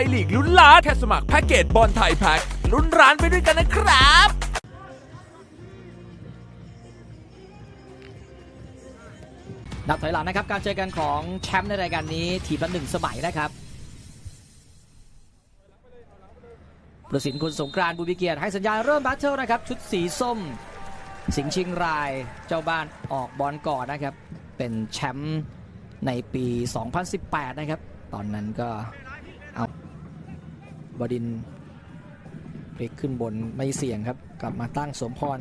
ยลีกลุ้นล้านแค่สมัครแพ็กเกจบอลไทยแพ็กลุ้นร้านไปด้วยกันนะครับนับถอยหลังนะครับการเจอกันของแชมป์ในรายการนี้ทีมละหนึ่งสมัยนะครับประสินคุณสงกรานต์บุญวิเกียรติให้สัญญาณเริ่มแบทเทิลนะครับ ชุดสีส้ม สิงห์ชียงรายเจ้าบ้านออกบอลก่อนนะครับ เป็นแชมป์ในปี 2018 นะครับ ตอนนั้นก็เอา บดินทร์พลิกขึ้นบนไม่เสี่ยงครับ กลับมาตั้งสมพร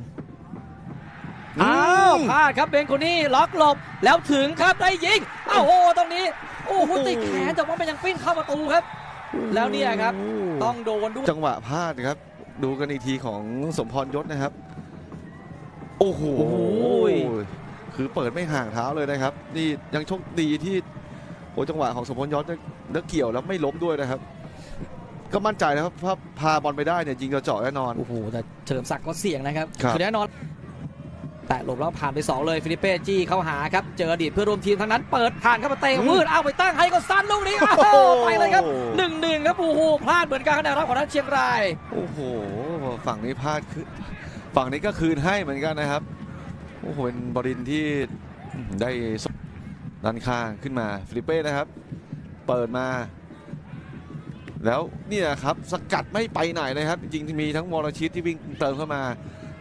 อ้าวพลาดครับเบนคนนี้ล็อกหลบแล้วถึงครับได้ยิงอ้าวโอ้โหตรงนี้โอ้โหติดแขนแต่ว่ามันยังปิ้นเข้าประตูครับ แล้วเนี่ยครับ ต้องโดนด้วยจังหวะพลาดครับ ดูกันอีกทีของสมพรยศนะครับ โอ้โหโอ้โหคือเปิดไม่ห่างเท้าเลยนะครับ นี่ยังโชคดีที่โอ้จังหวะของสมพรยศเนี่ยเลือกเกี่ยวแล้วไม่ล้มด้วยนะครับ ก็มั่นใจนะครับถ้าพาบอลไปได้เนี่ยยิงกระเจาะแน่นอน โอ้โหแต่เฉลิมศักดิ์ก็เสี่ยงนะครับครับ อแน่นอน แต่หลบแล้วผ่านไป 2 เลยฟิลิปเป้จี้เข้าหาครับ เจออดีตเพื่อนร่วมทีมทั้งนั้นเปิดผ่านเข้ามาเตะวืดเอาไปตั้งให้ก็สั้นลูกนี้อ้าวไปเลยครับหนึ่งหนึ่งครับโอ้โหพลาดเหมือนกันคะแนนรับของนักเชียงราย โอ้โห ฝั่งนี้พลาดคือฝั่งนี้ก็คืนให้เหมือนกันนะครับ โอ้โห เป็นบรินที่ได้ด้านข้างขึ้นมาฟิลิปเป้นะครับ เปิดมา แล้วเนี่ยครับสกัดไม่ไปไหนเลยครับ จริงๆมีทั้งวรชิตที่วิ่งเติมเข้ามา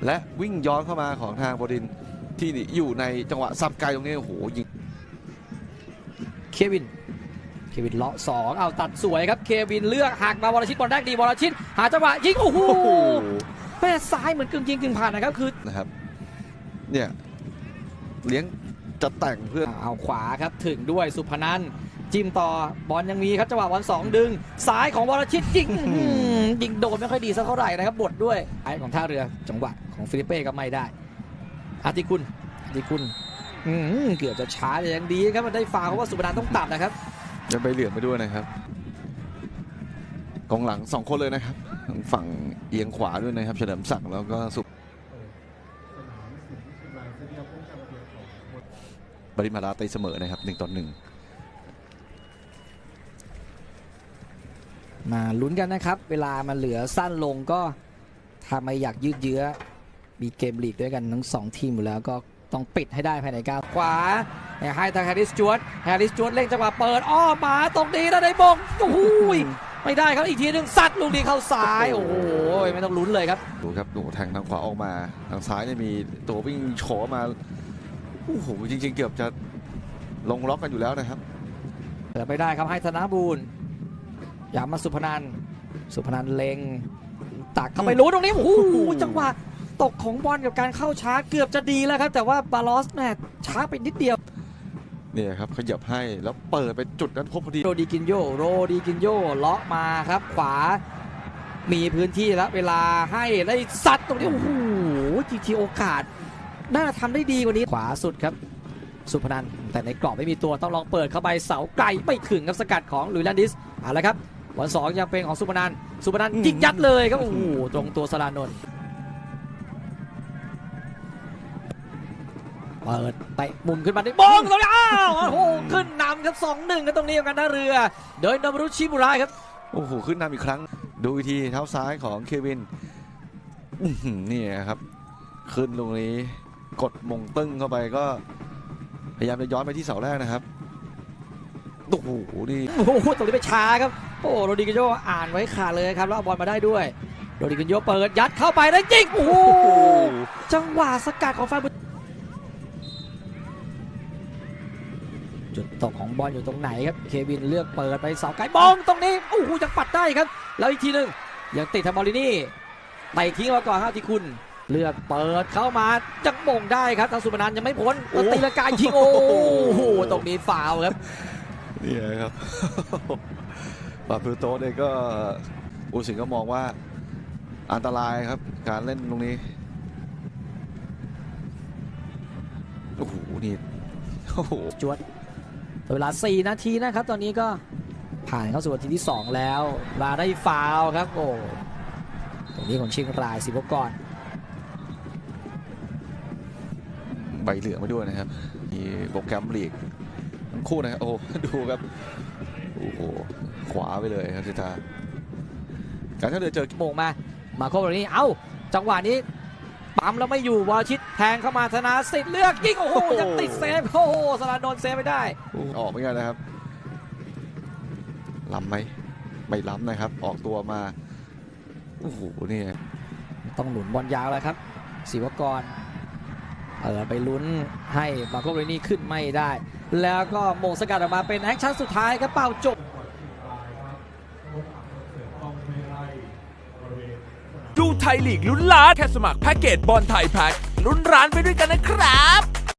และวิ่งย้อนเข้ามาของทางบรินที่อยู่ในจังหวะซับไกลตรงนี้โอ้โหยิงเควินเควินเลาะสองเอาตัดสวยครับเควินเลือกหักมาวรชิตบอลแรกดีวรชิต หาจังหวะยิงโอ้โหโอ้โหแม่ซ้ายเหมือนกึ่งยิงกึ่งผ่านนะครับคือนะครับเนี่ยเลี้ยงจะแต่งเพื่อเอาขวาครับถึงด้วยสุพนันท์ จิ้มต่อบอลยังมีครับจังหวะวันสองดึงซ้ายของวรชิตยิงอื้อหือยิงโดนไม่ค่อยดีสักเท่าไหร่นะครับบดด้วยไอ้ของท่าเรือจังหวะของฟิลิปเป้ก็ไม่ได้อาติคุณอาติคุณอื้อหือเกือบจะช้าแต่ยังดีครับมันได้ฟาวล์เพราะว่าสุพนันท์ต้องตัดนะครับจะไปเหลืองไปด้วยนะครับกองหลังสองคนเลยนะครับทางฝั่งเอียงขวาด้วยนะครับเฉลิมศักดิ์แล้วก็สุบริมาลาตีเสมอนะครับหนึ่งต่อหนึ่ง มาลุ้นกันนะครับ เวลามันเหลือสั้นลงก็ถ้าไม่อยากยืดเยื้อ มีเกมลีกด้วยกันทั้งสองทีมอยู่แล้วก็ต้องปิดให้ได้ภายในก้าวขวาให้ทางแฮร์ริสจวตแฮร์ริสจวตเล่งจังหวะเปิด อ้อมมาตรงนี้แล้วได้บงโอ้โหยไม่ได้ครับอีกทีหนึงซัดลูกนี้เข้าซ้ายโอ้โหไม่ต้องลุ้นเลยครับดูครับดูแทงทางขวาออกมาทางซ้ายเนี่ยมีตัววิ่งโฉบมาโอ้โหจริง ๆ เกือบจะลงล็อกกันอยู่แล้วนะครับเปิดไปได้ครับให้ธนบูรณ์ ย้ำมาสุพนันท์สุพนันท์เล็งตักเข้าไปรู้ตรงนี้โอ้โหจังหวะตกของบอลกับการเข้าช้าเกือบจะดีแล้วครับ แต่ว่าบาลอสแม่ช้าไปนิดเดียวเนี่ยครับขยับให้แล้วเปิดไปจุดนั้นพบพอดีโรดิกินโยโรดิกินโยเลาะมาครับ ขวา มีพื้นที่แล้วเวลาให้ได้ซัดตรงนี้โอ้โหจริงๆโอกาสน่าทำได้ดีกว่านี้ขวาสุดครับ สุพนันท์แต่ในกรอบไม่มีตัวต้องลองเปิดเข้าไปเสาไกลไม่ถึงครับสกัดของลุยแลนดิสเอาละครับ วันสองยังเป็นของสุพนันท์สุพนันท์ยิงยัดเลยครับโอ้โหตรงตัวสลานนท์เปิดเตะมุมขึ้นมาได้บงตรงนี้อ้าวโอ้โหขึ้นนำครับสองหนึ่งกันตรงนี้ของกันท่าเรือ โดยนบรุชิบุระครับโอ้โหขึ้นนำอีกครั้ง ดูอีกทีเท้าซ้ายของเควินอื้อหือนี่ครับ ขึ้นตรงนี้กดมงตึ้งเข้าไปก็ พยายามจะย้อนไปที่เสาแรกนะครับโอ้โหนี่โอ้โหตรงนี้ไปช้าครับ โอ้โรดิกิโยอ่านไว้ขาดเลยครับแล้วเอาบอลมาได้ด้วยโรดิกิโยเปิดยัดเข้าไปแล้วยิงโอ้โหจังหวะสกัดของแฟาบุจุดตกของบอลอยู่ตรงไหนครับเควินเลือกเปิดไปเสาไกลบองตรงนี้โอ้โหยังปัดได้ครับ แล้วอีกทีหนึ่งยังติดทางบอลลินี่ไปทิ้งมาก่อนครับที่คุณเลือกเปิดเข้ามาจังมงได้ครับทางสุพนันยังไม่พ้นตีละกายยิงโอ้โหตรงนี้ฟาวครับนี่ครับ ปาพิวโตะเนี่ยก็อุสิงห์ก็มองว่าอันตรายครับการเล่นตรงนี้โอ้โหนี่โอ้โหจวดเวลา 4 นาทีนะครับ ตอนนี้ก็ผ่านเข้าสู่นาทีที่ 2 แล้ว มาได้ฟาวล์ครับ โอ้ตรงนี้ของเชียงรายสิบกรใบเหลืองมาด้วยนะครับ มีโปรแกรมลีกทั้งคู่นะครับโอ้โหดูครับ โอ้โหขวาไปเลยครับสิตาการท่าเรือเจอโมงมา มาโคบนี้เอ้า จังหวะนี้ปั๊มแล้วไม่อยู่วรชิตแทงเข้ามาธนาสิทธิ์เลือกยิงโอ้โหยังติดเซฟโอ้โหสลาโดนเซฟไม่ได้ออกเหมือนกันนะครับล้ำไหมไม่ล้ำนะครับ ออกตัวมาโอ้โหนี่ต้องหนุนบอลยาวแล้วครับศิวกรเออไปลุ้นให้มาโคเรนี่ขึ้นไม่ได้ แล้วก็โมงสกัดออกมาเป็นแอคชั่นสุดท้ายครับเป่าจบดูไทยลีกลุ้นล้านแค่สมัครแพ็กเกจบอลไทยแพ็กลุ้นร้านไปด้วยกันนะครับ